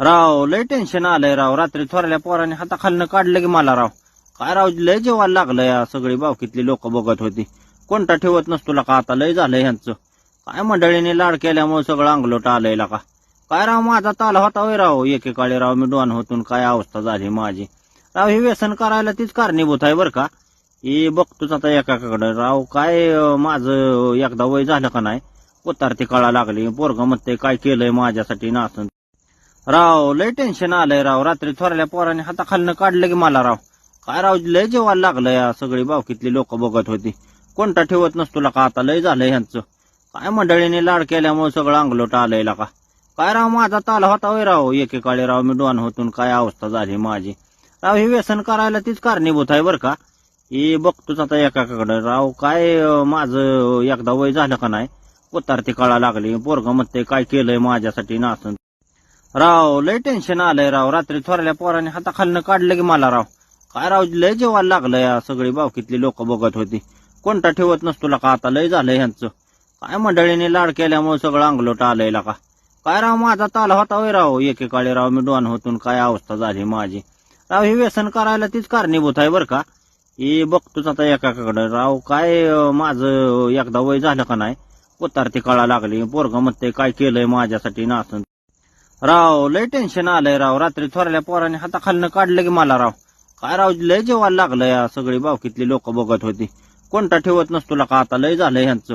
राव लय टेन्शन आलंय राव. रात्री थोरल्या पोराने हाताखालनं काढलं की मला राव. काय राव लय जेवायला लागलं या सगळी बावकीतली लोक बघत होती. कोणता ठेवत नसतो का आता? लय झालंय ह्यांचं. काय मंडळीने लाड केल्यामुळे सगळं अंगलोट आलंय का काय राव माझा ताला होता वय राव? एकेकाळी राव मी डोन होतून काय अवस्था झाली माझी? राव हे व्यसन करायला तीच कारणीभूत आहे बरं का? हे बघतोच आता एकाकडं. राव काय माझं एकदा वय झालं का नाही? उतारती कळा लागली. पोरग म्हणते काय केलंय माझ्यासाठी नासन? राव लय टेन्शन आलंय राव. रात्री थोरल्या पोराने हाताखालनं काढलं की मला राव. काय राव लय जेवायला लागलं या सगळी बावकीतली लोक बघत होती. कोणता ठेवत नसतो का? आता लय झालंय ह्यांचं. काय मंडळीने लाड केल्यामुळे सगळं अंगलोट आलंय का काय राव माझा ताला होता वय राव? एकेकाळी राव मी डोन होतून काय अवस्था झाली माझी? राव हे व्यसन करायला तीच कारणीभूत आहे बरं का? हे बघतोच आता एकाकडं. राव काय माझं एकदा वय झालं का नाही? उतारती कळा लागली. पोरग म्हणते काय केलंय माझ्यासाठी नासन? राव लय टेन्शन आलंय राव. रात्री थोरल्या पोराने हाताखालनं काढलं की मला राव. काय राव लय जेवायला लागलं या सगळी बावकीतली लोक बघत होती. कोणता ठेवत नसतो का आता लय झालंय ह्यांचं. काय मंडळीने लाड केल्यामुळे सगळं अंगलोट आलंय का काय राव माझा ताला होता वय राव. एकेकाळी राव मी डोन होतून काय अवस्था झाली माझी. राव हे व्यसन करायला तीच कारणीभूत आहे बरं का? हे बघतोच आता एकाकडं. राव काय माझं एकदा वय झालं का नाही? उतारती कळा लागली. पोरग म्हणते काय केलंय माझ्यासाठी नासन राव लय टेन्शन आलंय राव. रात्री थोरल्या पोराने हाताखालनं काढलं की मला राव. काय राव लय जेवायला लागलं या सगळी बावकीतली लोक बघत होती. कोणता ठेवत नसतो का आता लय झालंय ह्यांचं.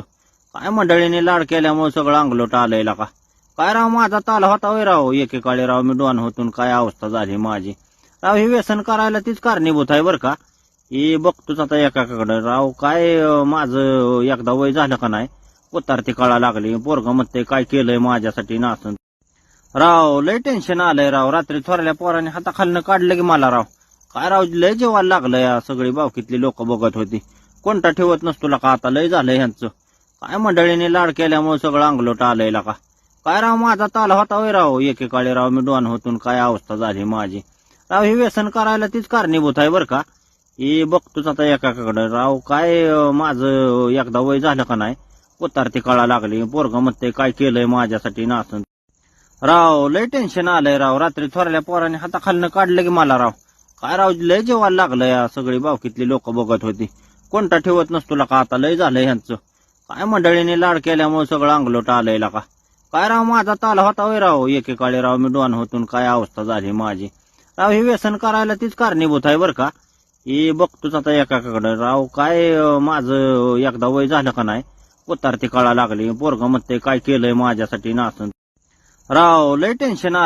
काय मंडळीने लाड केल्यामुळे सगळं अंगलोट आलंय का काय राव माझा ताला होता वय राव? एकेकाळी राव मी डोन होतून काय अवस्था झाली माझी? राव हे व्यसन करायला तीच कारणीभूत आहे बरं का? हे बघतोच आता एकाकडं. राव काय माझं एकदा वय झालं का नाही? उतारती कळा लागली. पोरग म्हणते काय केलंय माझ्यासाठी नासन राव लय टेन्शन आलंय राव. रात्री थोरल्या पोराने हाताखालनं काढलं की मला राव. काय राव लय जेवायला लागलं या सगळी बावकीतली लोक बघत होती. कोणता ठेवत नसतो का? आता लय झालंय ह्यांचं. काय मंडळीने लाड केल्यामुळे सगळं अंगलोट आलंय का? काय राव माझा ताला होता वय राव? एकेकाळी राव मी डोन होतून काय अवस्था झाली माझी? राव हे व्यसन करायला तीच कारणीभूत आहे बरं का? हे बघतोच आता एकाकडं. राव काय माझं एकदा वय झालं का नाही? उतारती कळा लागली. पोरग म्हणते काय केलंय माझ्यासाठी नासन राव लय टेन्शन आलंय राव. रात्री थोरल्या पोराने हाताखालनं काढलं की मला राव. काय राव लय जेवायला लागलं या सगळी बावकीतली लोक बघत होती. कोणता ठेवत नसतो का? आता लय झालंय ह्यांचं. काय मंडळीने लाड केल्यामुळे सगळं अंगलोट आलंय का काय राव माझा ताला होता होय राव? एकेकाळी राव मी डोन होतून काय अवस्था झाली माझी? राव हे व्यसन करायला तीच कारणीभूत आहे बरं का? हे बघतोच आता एकाकडं. राव काय माझं एकदा वय झालं का नाही? उतारती कळा लागली. पोरग म्हणते काय केलंय माझ्यासाठी नासन? राव लय टेन्शन